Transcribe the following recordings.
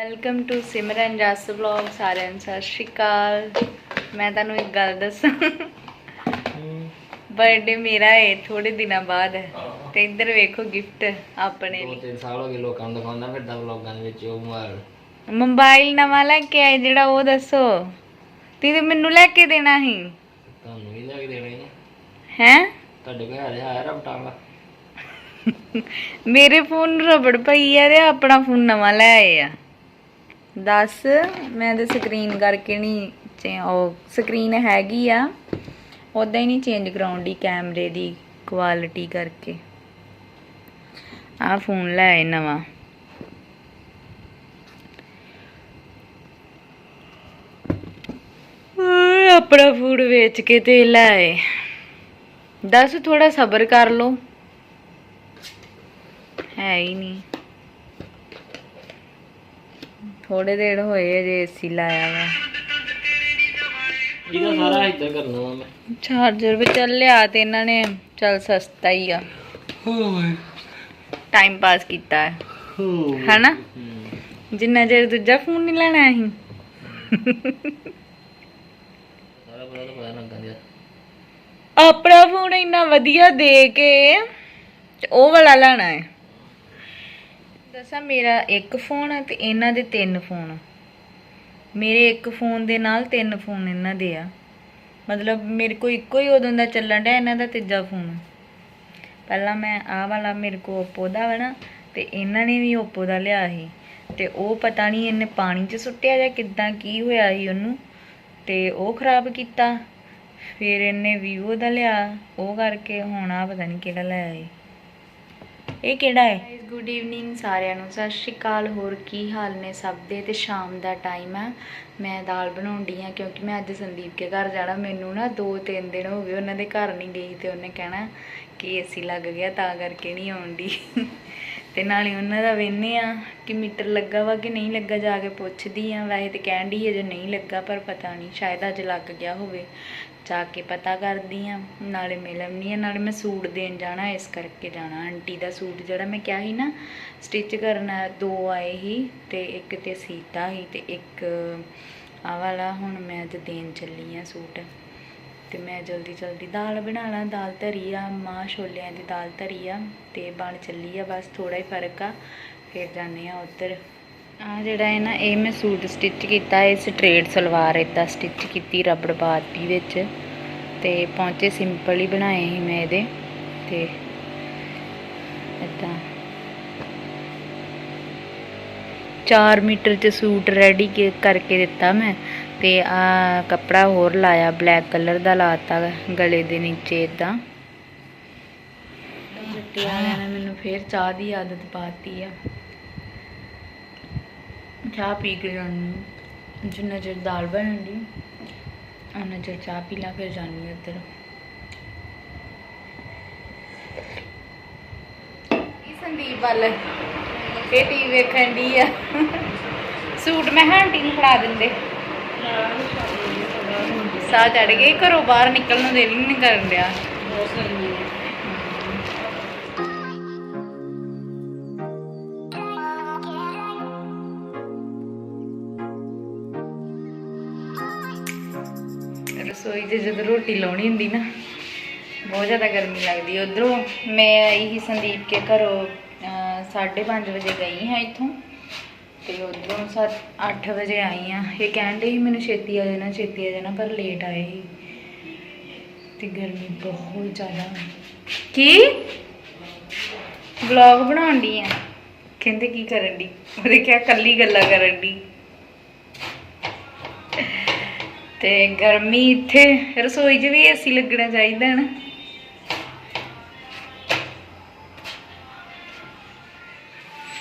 Welcome to Simran Jas vlog ਸਾਰਿਆਂ ਨੂੰ ਸਤਿ ਸ਼੍ਰੀ ਅਕਾਲ ਮੈਂ ਤੁਹਾਨੂੰ ਇੱਕ ਗੱਲ ਦੱਸਾਂ ਬਰਥਡੇ ਮੇਰਾ ਹੈ ਥੋੜੇ ਦਿਨਾਂ ਬਾਅਦ ਤੇ ਇੱਧਰ ਵੇਖੋ ਗਿਫਟ ਆਪਣੇ ਲਈ ਤਿੰਨ ਸਾਲ ਹੋ ਗਏ ਲੋਕਾਂ ਨੂੰ ਦਿਖਾਉਂਦਾ ਫਿਰਦਾ ਵਲੌਗਾਂ ਦੇ ਵਿੱਚ ਉਹ ਮੋਬਾਈਲ ਮੋਬਾਈਲ ਨਵਾਂ ਲੈ ਕੇ ਆਏ ਜਿਹੜਾ ਉਹ ਦੱਸੋ ਤੇ ਮੈਨੂੰ ਲੈ ਕੇ ਦੇਣਾ ਸੀ ਤੁਹਾਨੂੰ ਵੀ ਲੈ ਕੇ ਦੇਣਾ ਹੀ। ਹੈ ਤੁਹਾਡੇ ਕੋਲ ਹਰੇ ਆਇਆ ਰਬਟਾਂਗਾ ਮੇਰੇ ਫੋਨ ਰਬੜ ਪਈ ਆ ਤੇ ਆਪਣਾ ਫੋਨ ਨਵਾਂ ਲੈ ਆਏ ਆ ਦੱਸ, ਮੈਂ ਤੇ ਸਕਰੀਨ ਕਰਕੇ ਨਹੀਂ ਉਹ ਸਕਰੀਨ ਹੈਗੀ ਆ। ਉਦਾਂ ਹੀ ਨਹੀਂ ਚੇਂਜ ਕਰਾਉਣ ਕਰਾਉਂਦੀ ਕੈਮਰੇ ਦੀ ਕੁਆਲਿਟੀ ਕਰਕੇ। ਆ ਫੋਨ ਲੈ ਆਏ ਨਵਾਂ। ਆਪਣਾ ਫੂਡ ਵੇਚ ਕੇ ਤੇ ਲੈ ਆਏ। ਦੱਸ ਥੋੜਾ ਸਬਰ ਕਰ ਲੋ ਹੈ ਹੀ ਨਹੀਂ ਥੋੜੇ ਦੇਰ ਹੋਏ ਅਜੇ ਏਸੀ ਲਾਇਆ ਵਾ। ਇਹਦਾ ਸਾਰਾ ਇੱਦਾਂ ਕਰਨਾ ਵਾ ਮੈਂ। ਚਾਰਜਰ ਵੀ ਚੱਲ ਲਿਆ ਤੇ ਇਹਨਾਂ ਨੇ ਚੱਲ ਸਸਤਾ ਹੀ ਆ। ਹੋਏ ਟਾਈਮ ਪਾਸ ਕੀਤਾ ਹੈ। ਹੋ ਹਨਾ? ਜਿੰਨਾ ਚਿਰ ਦੂਜਾ ਫੋਨ ਨਹੀਂ ਲੈਣਾ ਅਸੀਂ। ਸਾਰਾ ਪਤਾ ਤਾਂ ਪਤਾ ਲੱਗਾ ਦਿਆ। ਆਪਣਾ ਫੋਨ ਇੰਨਾ ਵਧੀਆ ਦੇ ਕੇ ਤੇ ਉਹ ਵਾਲਾ ਲੈਣਾ ਹੈ। ਦੱਸਾਂ, ਮੇਰਾ ਇੱਕ ਫੋਨ ਹੈ ਤੇ ਇਹਨਾਂ ਦੇ ਤਿੰਨ ਫੋਨ ਮੇਰੇ ਇੱਕ ਫੋਨ ਦੇ ਨਾਲ ਤਿੰਨ ਫੋਨ ਇਹਨਾਂ ਦੇ ਆ। ਮਤਲਬ ਮੇਰੇ ਕੋਲ ਇੱਕੋ ਹੀ ਉਦੋਂ ਦਾ ਚੱਲਣ ਡਿਆ, ਇਹਨਾਂ ਦਾ ਤੀਜਾ ਫੋਨ ਪਹਿਲਾਂ ਮੈਂ ਆਹ ਵਾਲਾ ਮੇਰੇ ਕੋ Oppo ਦਾ ਵਾ ਨਾ, ਤੇ ਇਹਨਾਂ ਨੇ ਵੀ Oppo ਦਾ ਲਿਆ ਸੀ। ਤੇ ਉਹ ਪਤਾ ਨਹੀਂ ਇਹਨੇ ਪਾਣੀ 'ਚ ਸੁੱਟਿਆ ਜਾਂ ਕਿੱਦਾਂ ਕੀ ਹੋਇਆ ਸੀ ਉਹਨੂੰ, ਤੇ ਉਹ ਖਰਾਬ ਕੀਤਾ। ਫਿਰ ਇਹਨੇ Vivo ਦਾ ਲਿਆ, ਉਹ ਕਰਕੇ ਹੁਣ ਆ ਪਤਾ ਨਹੀਂ ਕਿਹੜਾ ਲੈ ਆਏ ਇਹ ਕਿਹੜਾ ਹੈ? ਗੁੱਡ ਈਵਨਿੰਗ ਸਾਰਿਆਂ ਨੂੰ। ਸਤਿ ਸ਼੍ਰੀ ਅਕਾਲ। ਹੋਰ ਕੀ ਹਾਲ ਨੇ ਸਭ ਦੇ? ਤੇ ਸ਼ਾਮ ਦਾ ਟਾਈਮ ਹੈ ਮੈਂ ਦਾਲ ਬਣਾਉਂਦੀ ਆ ਕਿਉਂਕਿ ਮੈਂ ਅੱਜ ਸੰਦੀਪ ਕੇ ਘਰ ਜਾਣਾ। ਮੈਨੂੰ ਨਾ 2-3 ਦਿਨ ਹੋ ਗਏ ਉਹਨਾਂ ਦੇ ਘਰ ਨਹੀਂ ਗਈ ਤੇ ਉਹਨੇ ਕਹਿਣਾ ਕਿ ਏਸੀ ਲੱਗ ਗਿਆ ਤਾਂ ਕਰਕੇ ਨਹੀਂ ਆਉਂਦੀ ਤੇ ਨਾਲੇ ਉਹਨਾਂ ਦਾ ਵੇਨੇ ਆ ਕਿ ਮੀਟਰ ਲੱਗਾ ਵਾ ਕਿ ਨਹੀਂ ਲੱਗਾ ਜਾ ਕੇ ਪੁੱਛਦੀ ਆ। ਵੈਸੇ ਤੇ ਕਹਿਣ ਦੀ ਅਜੇ ਨਹੀਂ ਲੱਗਾ ਪਰ ਪਤਾ ਨਹੀਂ, ਸ਼ਾਇਦ ਅੱਜ ਲੱਗ ਗਿਆ ਹੋਵੇ। ਜਾ ਕੇ ਪਤਾ ਕਰਦੀ ਆ, ਨਾਲੇ ਮਿਲਣੀ ਆ, ਨਾਲੇ ਮੈਂ ਸੂਟ ਦੇਣ ਜਾਣਾ, ਇਸ ਕਰਕੇ ਜਾਣਾ। ਆਂਟੀ ਦਾ ਸੂਟ ਜਿਹੜਾ ਮੈਂ ਕਿਹਾ ਸੀ ਨਾ ਸਟਿਚ ਕਰਨਾ ਦੋ ਆਏ ਸੀ ਤੇ ਇੱਕ ਤੇ ਸੀਤਾ ਸੀ ਤੇ ਇੱਕ ਆ ਵਾਲਾ, ਹੁਣ ਮੈਂ ਅੱਜ ਦੇਣ ਚੱਲੀ ਆ ਸੂਟ। ਤੇ ਮੈਂ ਜਲਦੀ ਜਲਦੀ ਦਾਲ ਬਣਾ ਲਾਂ, ਦਾਲ ਧਰੀ ਆ, ਮਾਂ ਛੋਲਿਆਂ ਦੀ ਦਾਲ ਧਰੀ ਆ ਤੇ ਬਣ ਚੱਲੀ ਆ, ਬਸ ਥੋੜਾ ਹੀ ਫ਼ਰਕ ਆ, ਫਿਰ ਜਾਂਦੇ ਆ ਉੱਧਰ। ਆ ਜਿਹੜਾ ਹੈ ਨਾ, ਇਹ ਮੈਂ ਸੂਟ ਸਟਿਚ ਕੀਤਾ ਹੈ ਸਟ੍ਰੇਟ ਸਲਵਾਰ ਇਦਾਂ ਸਟਿਚ ਕੀਤੀ ਰਬੜ ਬਾਤੀ ਵਿੱਚ ਤੇ ਪੌਂਚੇ ਸਿੰਪਲ ਹੀ ਬਣਾਏ ਸੀ ਮੈਂ ਇਹਦੇ ਤੇ ਇਦਾਂ 4 ਮੀਟਰ ਚ ਸੂਟ ਰੈਡੀ ਕਰਕੇ ਦਿੱਤਾ ਮੈਂ ਤੇ ਆ ਕੱਪੜਾ ਹੋਰ ਲਾਇਆ ਬਲੈਕ ਕਲਰ ਦਾ ਲਾਤਾ ਗਲੇ ਦੇ ਨੀਚੇ ਇਦਾਂ ਰੱਟੀ ਵਾਲਿਆਂ ਨੇ ਮੈਨੂੰ ਫੇਰ ਚਾਹ ਦੀ ਆਦਤ ਪਾਤੀ ਆ। ਚਾਹ ਪੀ ਕੇ ਜਾਣੀ ਜਿੰਨਾ ਚਿਰ ਦਾਲ ਬਣਦੀ ਉਹਨਾਂ ਚਿਰ ਚਾਹ ਪੀ ਲਾ ਫਿਰ ਜਾਣੀ ਉੱਧਰ ਇਹ ਸੰਦੀਪ ਵੱਲ? ਇਹ ਟੀਵੀ ਵੇਖਣ ਦੀ ਆ। ਸੂਟ ਮੈਂ ਹਾਂ ਆਂਟੀ ਨੂੰ ਫੜਾ ਦਿੰਦੇ। ਸਾਹ ਚੜ ਗਏ ਘਰੋਂ ਬਾਹਰ ਨਿਕਲਣ ਨੂੰ ਦਿਲ ਨਹੀਂ ਕਰਨ ਡਿਆ। ਰਸੋਈ 'ਚ ਜਦੋਂ ਰੋਟੀ ਲਾਉਣੀ ਹੁੰਦੀ ਨਾ, ਬਹੁਤ ਜ਼ਿਆਦਾ ਗਰਮੀ ਲੱਗਦੀ ਉਧਰੋਂ। ਮੈਂ ਆਈ ਸੀ ਸੰਦੀਪ ਕੇ ਘਰੋਂ 5:30 ਵਜੇ ਗਈ ਹਾਂ ਇੱਥੋਂ। ਤੇ ਉਧਰੋਂ 8 ਵਜੇ ਆਈ ਆ ਇਹ ਕਹਿੰਦੇ ਸੀ, ਮੈਨੂੰ ਛੇਤੀ ਆ ਜਾਣਾ, ਛੇਤੀ ਆ ਜਾਣਾ, ਪਰ ਲੇਟ ਆਏ ਸੀ। ਤੇ ਗਰਮੀ ਬਹੁਤ ਜ਼ਿਆਦਾ। ਕੀ? ਵਲੌਗ ਬਣਾਉਣ ਦੀ ਆ। ਕਹਿੰਦੇ ਕੀ ਕਰਨ ਦੀ ਉਹਦੇ ਕਿਹਾ, ਕੱਲੀ ਗੱਲਾਂ ਕਰਨ ਦੀ ਤੇ ਗਰਮੀ ਇੱਥੇ, ਰਸੋਈ 'ਚ ਵੀ ਏਸੀ ਲੱਗਣਾ ਚਾਹੀਦਾ ਹੈ ਨਾ।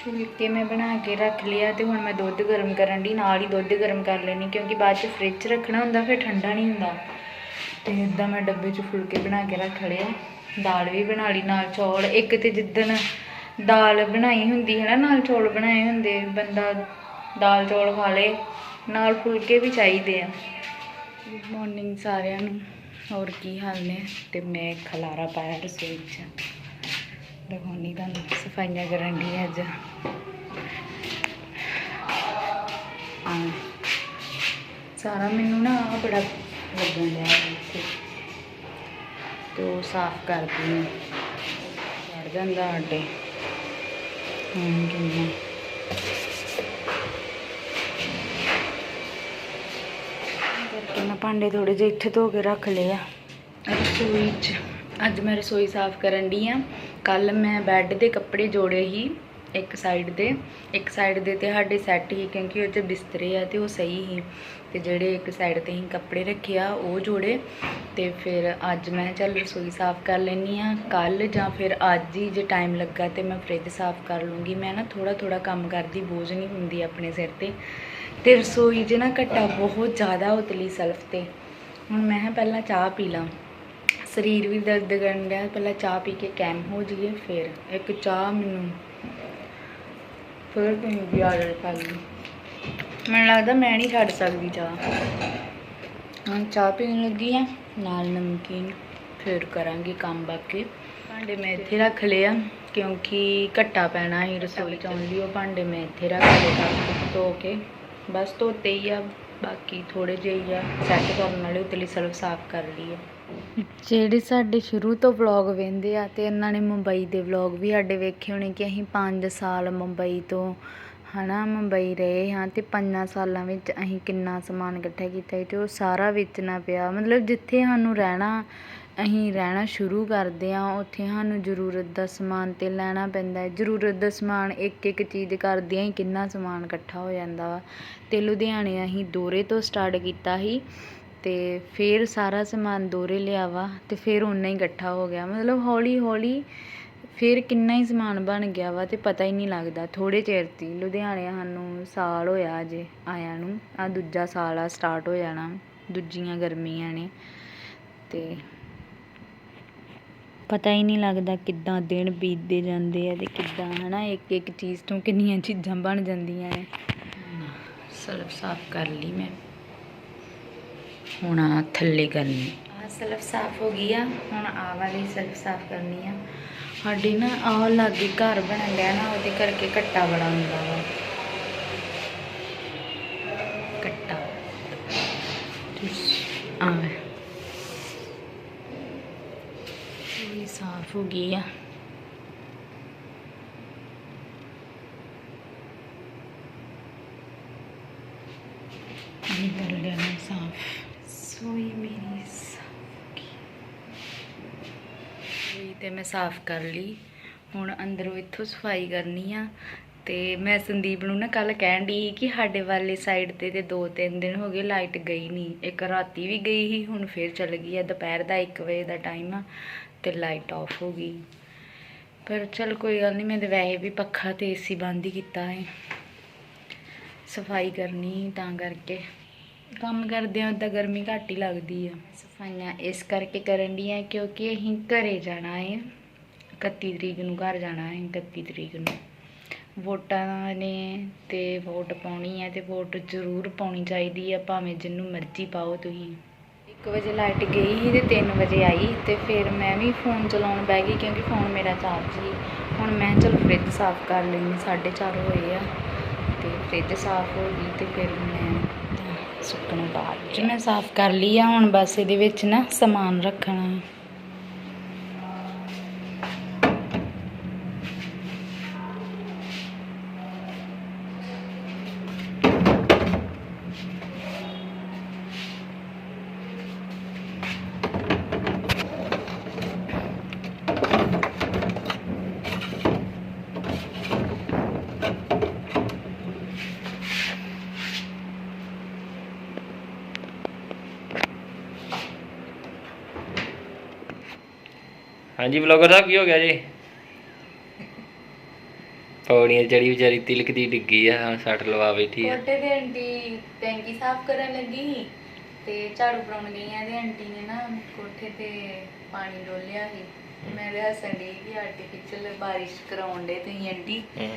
ਫੁਲਕੇ ਮੈਂ ਬਣਾ ਕੇ ਰੱਖ ਲਿਆ ਤੇ ਹੁਣ ਮੈਂ ਦੁੱਧ ਗਰਮ ਕਰਨ ਦੀ ਨਾਲ ਹੀ ਦੁੱਧ ਗਰਮ ਕਰ ਲੈਣੀ ਕਿਉਂਕਿ ਬਾਅਦ 'ਚ ਫ੍ਰਿਜ 'ਚ ਰੱਖਣਾ ਹੁੰਦਾ, ਫਿਰ ਠੰਡਾ ਨਹੀਂ ਹੁੰਦਾ। ਤੇ ਇਦਾਂ ਮੈਂ ਡੱਬੇ 'ਚ ਫੁਲਕੇ ਬਣਾ ਕੇ ਰੱਖ ਲਿਆ ਦਾਲ ਵੀ ਬਣਾ ਲਈ, ਨਾਲ ਚੌਲ। ਇੱਕ ਤੇ ਜਿੱਦਣ ਦਾਲ ਬਣਾਈ ਹੁੰਦੀ ਹੈ ਨਾ, ਨਾਲ ਚੌਲ ਬਣਾਏ ਹੁੰਦੇ, ਬੰਦਾ ਦਾਲ ਚੌਲ ਖਾ ਲੇ, ਨਾਲ ਫੁਲਕੇ ਵੀ ਚਾਹੀਦੇ ਆ। ਗੁੱਡ ਮਾਰਨਿੰਗ ਸਾਰਿਆਂ ਨੂੰ। ਹੋਰ ਕੀ ਹਾਲ ਨੇ? ਤੇ ਮੈਂ ਖਲਾਰਾ ਪਾਇਆ ਰਸੋਈ 'ਚ। ਦਿਖਾਉਣੀ ਤੁਹਾਨੂੰ ਸਫਾਈਆਂ ਕਰਨ ਦੀ ਅੱਜ। ਸਾਰਾ ਮੈਨੂੰ ਨਾ ਬੜਾ ਲੱਗਣ ਲਿਆ ਇੱਥੇ। ਤੇ ਉਹ ਸਾਫ਼ ਕਰਦੀ ਹਾਂ ਚੜ ਜਾਂਦਾ ਆਡੇ ਹਾਂ, ਕਿੰਨਾ। ਕਰਕੇ ਮੈਂ ਭਾਂਡੇ ਥੋੜੇ ਜਿਹੇ ਇੱਥੇ ਧੋ ਕੇ ਰੱਖ ਲਏ ਆ। ਰਸੋਈ 'ਚ। ਅੱਜ ਮੈਂ ਰਸੋਈ ਸਾਫ਼ ਕਰਨ ਦੀ ਆ। ਕੱਲ ਮੈਂ ਬੈੱਡ ਦੇ ਕੱਪੜੇ ਜੋੜੇ ਹੀ ਇੱਕ ਸਾਈਡ ਦੇ, ਇੱਕ ਸਾਈਡ ਦੇ ਤੇ ਸਾਡੇ ਸੈੱਟ ਹੀ ਕਿਉਂਕਿ ਉਹ 'ਚ ਬਿਸਤਰੇ ਆ ਤੇ ਉਹ ਸਹੀ ਹੀ। ਤੇ ਜਿਹੜੇ ਇੱਕ ਸਾਈਡ ਤੇ ਹੀ ਕੱਪੜੇ ਰੱਖੇ ਆ, ਉਹ ਜੋੜੇ। ਤੇ ਫਿਰ ਅੱਜ ਮੈਂ ਕਿਹਾ ਚੱਲ ਰਸੋਈ ਸਾਫ਼ ਕਰ ਲੈਣੀ ਆ ਕੱਲ ਜਾਂ ਫਿਰ ਅੱਜ ਹੀ ਜੇ ਟਾਈਮ ਲੱਗਾ ਤੇ ਮੈਂ ਫ੍ਰਿਜ ਸਾਫ਼ ਕਰ ਲੂੰਗੀ। ਮੈਂ ਨਾ ਥੋੜਾ ਥੋੜਾ ਕੰਮ ਕਰਦੀ, ਬੋਝ ਨਹੀਂ ਹੁੰਦੀ ਆਪਣੇ ਸਿਰ ਤੇ। ਤੇ ਰਸੋਈ 'ਚ ਨਾ ਘਟਾ ਬਹੁਤ ਜ਼ਿਆਦਾ ਉਤਲੀ ਸਲਫ ਤੇ। ਹੁਣ ਮੈਂ ਪਹਿਲਾਂ ਚਾਹ ਪੀ ਲਾਂ। ਸਰੀਰ ਵੀ ਦਰਦ ਕਰਨ ਡਿਆ, ਪਹਿਲਾਂ ਚਾਹ ਪੀ ਕੇ ਕੈਮ ਹੋ ਜਾਈਏ, ਫਿਰ ਇੱਕ ਚਾਹ ਮੈਨੂੰ ਫਿਰ ਤੁਸੀਂ ਵੀ ਆਰਡਰ ਕਰ ਲਈ ਮੈਨੂੰ ਲੱਗਦਾ ਮੈਂ ਨਹੀਂ ਛੱਡ ਸਕਦੀ ਚਾਹ। ਹਾਂ ਚਾਹ ਪੀਣ ਲੱਗੀ ਆ ਨਾਲ ਨਮਕੀਨ ਫਿਰ ਕਰਾਂਗੀ ਕੰਮ ਬਾਕੀ। ਭਾਂਡੇ ਮੈਂ ਇੱਥੇ ਰੱਖ ਲਏ ਆ, ਕਿਉਂਕਿ ਘੱਟਾ ਪੈਣਾ ਹੀ ਰਸੋਈ ਚ ਆਉਣ ਲਈ, ਉਹ ਭਾਂਡੇ ਮੈਂ ਇੱਥੇ ਰੱਖ ਲਏ ਸਭ ਧੋ ਕੇ। ਬਸ ਧੋਤੇ ਹੀ ਆ, ਬਾਕੀ ਥੋੜੇ ਜਿਹੇ ਆ ਸੈੱਟ ਕਰਨ ਵਾਲੇ ਉਤਲੀ ਸਲਫ ਸਾਫ਼ ਕਰ ਲਈ ਆ। ਜਿਹੜੇ ਸਾਡੇ ਸ਼ੁਰੂ ਤੋਂ ਵਲੌਗ ਵੇਖਦੇ ਆ ਤੇ ਇਹਨਾਂ ਨੇ ਮੁੰਬਈ ਦੇ ਵਲੌਗ ਵੀ ਸਾਡੇ ਵੇਖੇ ਹੋਣੇ ਕਿ ਅਸੀਂ 5 ਸਾਲ ਮੁੰਬਈ ਤੋਂ, ਹਨਾ, ਮੁੰਬਈ ਰਹੇ ਹਾਂ ਤੇ 5 ਸਾਲਾਂ ਵਿੱਚ ਅਸੀਂ ਕਿੰਨਾ ਸਮਾਨ ਇਕੱਠਾ ਕੀਤਾ ਸੀ ਤੇ ਉਹ ਸਾਰਾ ਵੇਚਣਾ ਪਿਆ। ਮਤਲਬ ਜਿੱਥੇ ਸਾਨੂੰ ਰਹਿਣਾ, ਅਸੀਂ ਰਹਿਣਾ ਸ਼ੁਰੂ ਕਰਦੇ ਆ ਉੱਥੇ ਸਾਨੂੰ ਜ਼ਰੂਰਤ ਦਾ ਸਮਾਨ ਤੇ ਲੈਣਾ ਪੈਂਦਾ ਹੈ। ਜ਼ਰੂਰਤ ਦਾ ਸਮਾਨ ਇੱਕ ਇੱਕ ਚੀਜ਼ ਕਰਦਿਆਂ ਹੀ ਕਿੰਨਾ ਸਮਾਨ ਇਕੱਠਾ ਹੋ ਜਾਂਦਾ ਵਾ। ਤੇ ਲੁਧਿਆਣੇ ਅਸੀਂ ਦੋਰੇ ਤੋਂ ਸਟਾਰਟ ਕੀਤਾ ਸੀ। ਤੇ ਫਿਰ ਸਾਰਾ ਸਮਾਨ ਦੋਹਰੇ ਲਿਆ ਵਾ ਤੇ ਫਿਰ ਉਨਾ ਹੀ ਇਕੱਠਾ ਹੋ ਗਿਆ। ਮਤਲਬ ਹੌਲੀ ਹੌਲੀ ਫਿਰ ਕਿੰਨਾ ਹੀ ਸਮਾਨ ਬਣ ਗਿਆ ਵਾ ਅਤੇ ਪਤਾ ਹੀ ਨਹੀਂ ਲੱਗਦਾ। ਥੋੜ੍ਹੇ ਚਿਰ 'ਚ ਹੀ ਲੁਧਿਆਣੇ ਸਾਨੂੰ ਸਾਲ ਹੋਇਆ ਅਜੇ ਆਇਆਂ ਨੂੰ। ਆਹ ਦੂਜਾ ਸਾਲ ਆ ਸਟਾਰਟ ਹੋ ਜਾਣਾ। ਦੂਜੀਆਂ ਗਰਮੀਆਂ ਨੇ ਅਤੇ ਪਤਾ ਹੀ ਨਹੀਂ ਲੱਗਦਾ ਕਿੱਦਾਂ ਦਿਨ ਬੀਤਦੇ ਜਾਂਦੇ ਆ ਅਤੇ ਕਿੱਦਾਂ ਹੈ ਨਾ ਇੱਕ ਇੱਕ ਚੀਜ਼ ਤੋਂ ਕਿੰਨੀਆਂ ਚੀਜ਼ਾਂ ਬਣ ਜਾਂਦੀਆਂ ਨੇ। ਸਲਫ ਸਾਫ਼ ਕਰ ਲਈ ਮੈਂ। ਹੁਣ ਆ ਥੱਲੇ ਕਰਨੀ। ਆ ਸਲਫ ਸਾਫ਼ ਹੋ ਗਈ ਆ, ਹੁਣ ਆ ਵਾਲੀ ਸਲਫ ਸਾਫ਼ ਕਰਨੀ ਆ। ਸਾਡੀ ਨਾ ਆ ਲਾਗੇ ਘਰ ਬਣਨ ਡਿਆ ਨਾ, ਉਹਦੇ ਕਰਕੇ ਘੱਟਾ ਬੜਾ ਹੁੰਦਾ ਵਾ। ਘੱਟਾ ਆ ਸਾਫ਼ ਹੋ ਗਈ ਆ ਇਹ ਕਰ ਲੈਣਾ ਸਾਫ਼ ਸੋਈ ਮੇਰੀ ਸਾਫ਼ ਇਹ ਤੇ ਮੈਂ ਸਾਫ਼ ਕਰ ਲਈ। ਹੁਣ ਅੰਦਰੋਂ ਇੱਥੋਂ ਸਫ਼ਾਈ ਕਰਨੀ ਆ ਤੇ ਮੈਂ ਸੰਦੀਪ ਨੂੰ ਨਾ ਕੱਲ ਕਹਿਣ ਦੀ ਕਿ ਸਾਡੇ ਵਾਲੇ ਸਾਈਡ ਤੇ ਤੇ ਦੋ ਤਿੰਨ ਦਿਨ ਹੋ ਗਏ ਲਾਈਟ ਗਈ ਨਹੀਂ। ਇੱਕ ਰਾਤੀ ਵੀ ਗਈ ਸੀ, ਹੁਣ ਫੇਰ ਚੱਲ ਗਈ ਆ। ਦੁਪਹਿਰ ਦਾ 1 ਵਜੇ ਦਾ ਟਾਈਮ ਆ ਤੇ ਲਾਈਟ ਆਫ ਹੋ ਗਈ। ਪਰ ਚਲ ਕੋਈ ਗੱਲ ਨਹੀਂ, ਮੈਂ ਤੇ ਵੈਸੇ ਵੀ ਪੱਖਾ ਤੇ ਏਸੀ ਬੰਦ ਹੀ ਕੀਤਾ ਹੈ। ਸਫ਼ਾਈ ਕਰਨੀ ਤਾਂ ਕਰਕੇ। ਕੰਮ ਕਰਦੇ ਆ ਤਾਂ ਗਰਮੀ ਘੱਟ ਹੀ ਲੱਗਦੀ ਆ। ਸਫਾਈਆਂ ਇਸ ਕਰਕੇ ਕਰਨ ਦੀਆਂ, ਕਿਉਂਕਿ ਅਸੀਂ ਘਰੇ ਜਾਣਾ ਹੈ 31 ਤਰੀਕ ਨੂੰ ਘਰ ਜਾਣਾ ਹੈ 31 ਤਰੀਕ ਨੂੰ। ਵੋਟਾਂ ਨੇ ਤੇ ਵੋਟ ਪਾਉਣੀ ਹੈ ਤੇ ਵੋਟ ਜ਼ਰੂਰ ਪਾਉਣੀ ਚਾਹੀਦੀ ਆ, ਭਾਵੇਂ ਜਿੰਨੂੰ ਮਰਜ਼ੀ ਪਾਓ ਤੁਸੀਂ। 1 ਵਜੇ ਲਾਈਟ ਗਈ ਸੀ ਤੇ 3 ਵਜੇ ਆਈ, ਤੇ ਫਿਰ ਮੈਂ ਵੀ ਫੋਨ ਚਲਾਉਣ ਬਹਿ ਗਈ, ਕਿਉਂਕਿ ਫੋਨ ਮੇਰਾ ਚਾਰਜ ਸੀ। ਹੁਣ ਮੈਂ ਚਲ ਫ੍ਰਿਜ ਸਾਫ਼ ਕਰ ਲੈਂਦੀ 4:30 ਹੋਏ ਆ, ਤੇ ਫ੍ਰਿਜ ਸਾਫ਼ ਹੋ ਗਈ, ਤੇ ਫਿਰ ਮੈਂ ਸੁੱਕਣੇ ਬਾਅਦ। ਚ ਮੈਂ ਸਾਫ਼ ਕਰ ਲਈ ਆ ਹੁਣ ਬਸ ਇਹਦੇ ਵਿੱਚ ਨਾ ਸਮਾਨ ਰੱਖਣਾ ਹੈ। ਹਾਂਜੀ ਵਲੌਗਰ ਸਾਹਿਬ ਕੀ ਹੋ ਗਿਆ ਜੀ? ਪੌੜੀਆਂ ਚੜੀ ਵਿਚਾਰੀ ਤਿਲਕ ਦੀ ਡਿੱਗੀ ਆ ਹੁਣ ਸੱਟ ਲਵਾ ਬੈਠੀ ਆ। ਕੋਟੇ ਦੇ ਆਂਟੀ ਟੈਂਕੀ ਸਾਫ਼ ਕਰਨ ਲੱਗੀ ਸੀ ਤੇ ਝਾੜੂ ਪਾਉਣ ਗਈ ਆ ਤੇ ਆਂਟੀ ਨੇ ਨਾ ਕੋਠੇ ਤੇ ਪਾਣੀ ਡੋਲਿਆ ਸੀ। ਤੇ ਮੈਂ ਤੇ ਹੱਸਣ ਡਈ ਕਿ ਆਰਟੀਫੀਸ਼ੀਅਲ ਬਾਰਿਸ਼ ਕਰਾਉਣ ਦੇ ਤੁਸੀਂ ਆਂਟੀ। ਹੂੰ।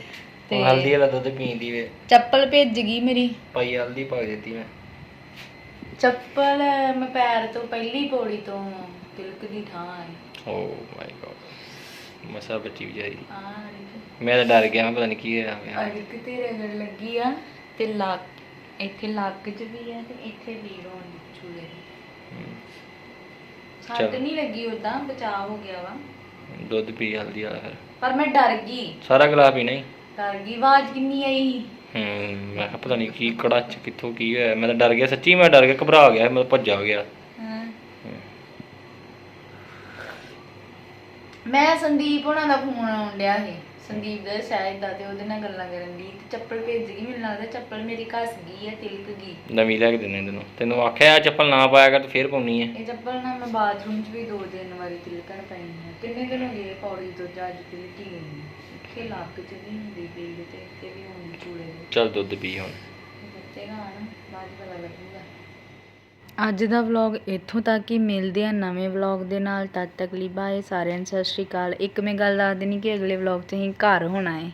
ਤੇ- ਉਹ ਹਲਦੀ ਵਾਲਾ ਦੁੱਧ ਪੀਂਦੀ ਵੇ। ਚੱਪਲ ਭੇਜ ਗਈ ਮੇਰੀ। ਪਾਈ ਹਲਦੀ ਪਾ ਦਿੱਤੀ ਮੈਂ। ਚੱਪਲ ਮੈਂ ਪੈਰ ਤੋਂ ਪਹਿਲੀ ਪੌੜੀ ਤੋਂ ਤਿਲਕਦੀ ਥਾਂ ਆਈ। ਓ ਮਾਈ ਗॉड ਮਸਾ ਬੱਚੀ ਵਿਚਾਰੀ ਆ ਮੈਂ ਤਾਂ ਡਰ ਗਿਆ ਮੈਂ ਪਤਾ ਨਹੀਂ ਕੀ ਹੋਇਆ। ਅੜਕ ਤੇ ਰਗੜ ਲੱਗੀ ਆ ਤੇ ਲੱਕ ਇੱਥੇ ਲੱਕ 'ਚ ਵੀ ਹੈ ਤੇ ਇੱਥੇ ਹੋਣ ਦੀ ਚੂਲੇ ਸੱਟ। ਨਹੀਂ ਲੱਗੀ ਉਦਾਂ ਬਚਾਅ ਹੋ ਗਿਆ ਵਾ। ਦੁੱਧ ਪੀ ਹਲਦੀ ਵਾਲਾ ਫਿਰ। ਪਰ ਮੈਂ ਡਰ ਗਈ। ਸਾਰਾ ਗਲਾਸ ਪੀਣਾ ਹੀ ਡਰ ਗਈ ਆਵਾਜ਼ ਕਿੰਨੀ ਆਈ? ਹੂੰ ਮੈਂ ਕਿਹਾ ਪਤਾ ਨਹੀਂ ਕੀ ਕੜਾਚ ਕਿੱਥੋਂ ਕੀ ਹੋਇਆ। ਮੈਂ ਤਾਂ ਡਰ ਗਿਆ ਸੱਚੀ ਮੈਂ ਡਰ ਗਿਆ ਘਬਰਾ ਗਿਆ ਮੈਂ ਭੱਜਾ ਗਿਆ ਹਾਂ ਹਮ, ਮੈਂ ਸੰਦੀਪ ਉਹਨਾਂ ਦਾ ਫੋਨ ਆਉਣ ਡਿਆ ਸੀ। ਸੰਦੀਪ ਦਾ ਸ਼ਾਇਦ ਦਾ ਤੇ ਉਹਦੇ ਨਾਲ ਗੱਲਾਂ ਕਰਨ ਦੀ। ਤੇ ਚੱਪਲ ਭੇਜ ਗਈ ਮੈਨੂੰ ਲੱਗਦਾ ਚੱਪਲ ਮੇਰੀ ਘਸ ਗਈ ਹੈ ਤਿਲਕ ਗਈ। ਨਵੀਂ ਲੈ ਕੇ ਦਿੰਦੇ ਤੈਨੂੰ। ਤੈਨੂੰ ਆਖਿਆ ਇਹ ਚੱਪਲ ਨਾ ਪਾਇਆ ਕਰ ਤੇ ਫੇਰ ਪਾਉਣੀ ਹੈ ਇਹ ਚੱਪਲ ਨਾ ਮੈਂ ਬਾਥਰੂਮ 'ਚ ਵੀ ਦੋ ਦਿਨ ਵਾਰੀ ਤਿਲਕਣ ਪਈ ਹੈ ਕਿੰਨੇ ਦਿਨ ਹੋ ਗਏ ਪੌੜੀ ਤੋਂ ਜੱਜ ਤਿਲਕੀ ਗਈ ਹੈ। ਇੱਥੇ ਲੱਕ 'ਚ ਵੀ ਹੁੰਦੀ ਪੀੜ ਤੇ ਇੱਥੇ ਵੀ ਹੁੰਦੀ ਚੂਲੇ ਦੇ। ਚੱਲ ਦੁੱਧ ਪੀ ਹੁਣ। ਬੱਚੇਗਾ ਨਾ ਬਾਅਦ 'ਚ ਪਤਾ ਲੱਗੂਗਾ। ਅੱਜ ਦਾ ਵਲੋਗ ਇੱਥੋਂ ਤੱਕ ਹੀ ਮਿਲਦੇ ਆ ਨਵੇਂ ਵਲੋਗ ਦੇ ਨਾਲ। ਤਦ ਤੱਕ ਲਈ ਬਾਏ ਸਾਰਿਆਂ ਨੂੰ ਸਤਿ ਸ਼੍ਰੀ ਅਕਾਲ। ਇੱਕ ਮੈਂ ਗੱਲ ਦੱਸ ਦੇਣੀ ਕਿ ਅਗਲੇ ਵਲੋਗ 'ਚ ਅਸੀਂ ਘਰ ਹੋਣਾ ਹੈ।